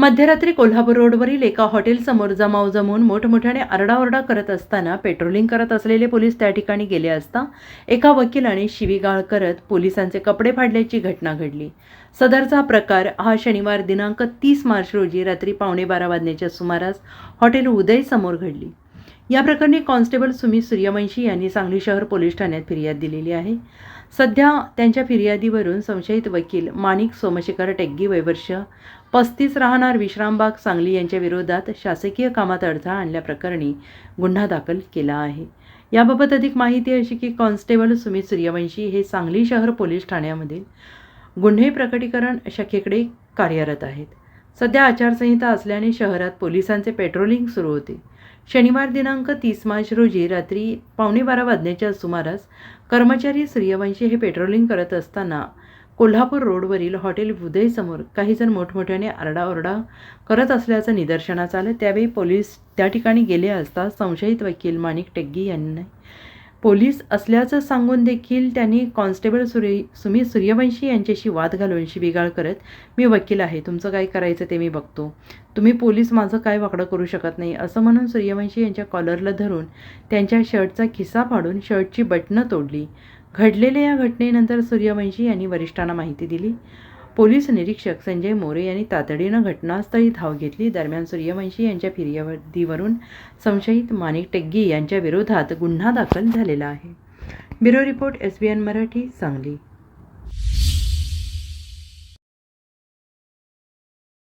मध्यरात्री कोल्हापूर रोडवरील एका हॉटेलसमोर जमाव जमवून मोठमोठ्याने आरडाओरडा करत असताना पेट्रोलिंग करत असलेले पोलीस त्या ठिकाणी गेले असता एका वकिलाने शिवीगाळ करत पोलिसांचे कपडे फाडल्याची घटना घडली. सदरचा प्रकार हा शनिवार दिनांक तीस मार्च रोजी रात्री पावणे बारा वाजण्याच्या सुमारास हॉटेल उदयसमोर घडली. या प्रकरणी कॉन्स्टेबल सुमित सूर्यवंशी यांनी सांगली शहर पोलीस ठाण्यात फिर्याद दिलेली आहे. सध्या त्यांच्या फिर्यादीवरून संशयित वकील माणिक सोमशेखर टेग्गी वैवर्ष पस्तीस राहणार विश्रामबाग सांगली यांच्या विरोधात शासकीय कामात अडथळा आणल्याप्रकरणी गुन्हा दाखल केला आहे. याबाबत अधिक माहिती अशी की कॉन्स्टेबल सुमित सूर्यवंशी हे सांगली शहर पोलीस ठाण्यामधील गुन्हे प्रकटीकरण शाखेकडे कार्यरत आहेत. सध्या आचारसंहिता असल्याने शहरात पोलिसांचे पेट्रोलिंग सुरू होते. शनिवार दिनांक तीस मार्च रोजी रात्री पावणे बारा वाजण्याच्या सुमारास कर्मचारी सूर्यवंशी हे पेट्रोलिंग करत असताना कोल्हापूर रोडवरील हॉटेल उदयसमोर काहीजण मोठमोठ्याने आरडाओरडा करत असल्याचं निदर्शनास आलं. त्यावेळी पोलीस त्या ठिकाणी गेले असता संशयित वकील माणिक टेग्गी यांनी पोलीस असल्याचं सांगून देखील त्यांनी कॉन्स्टेबल सूर्य सुमित सूर्यवंशी यांच्याशी वाद घालून शिवीगाळ करत मी वकील आहे तुमचं काय करायचं ते मी बघतो. तुम्ही पोलीस माझं काय वाकडं करू शकत नाही? असं म्हणून सूर्यवंशी यांच्या कॉलरला धरून त्यांच्या शर्टचा खिसा फाडून शर्टची बटणं तोडली. घडलेल्या या घटनेनंतर सूर्यवंशी यांनी वरिष्ठांना माहिती दिली. पोलीस निरीक्षक संजय मोरे यांनी तातडीनं घटनास्थळी धाव घेतली. दरम्यान सूर्यवंशी यांच्या फिर्यादीवरून संशयित माणिक टेग्गी यांच्या विरोधात गुन्हा दाखल झालेला आहे. Bureau report S B N Marathi Sangli.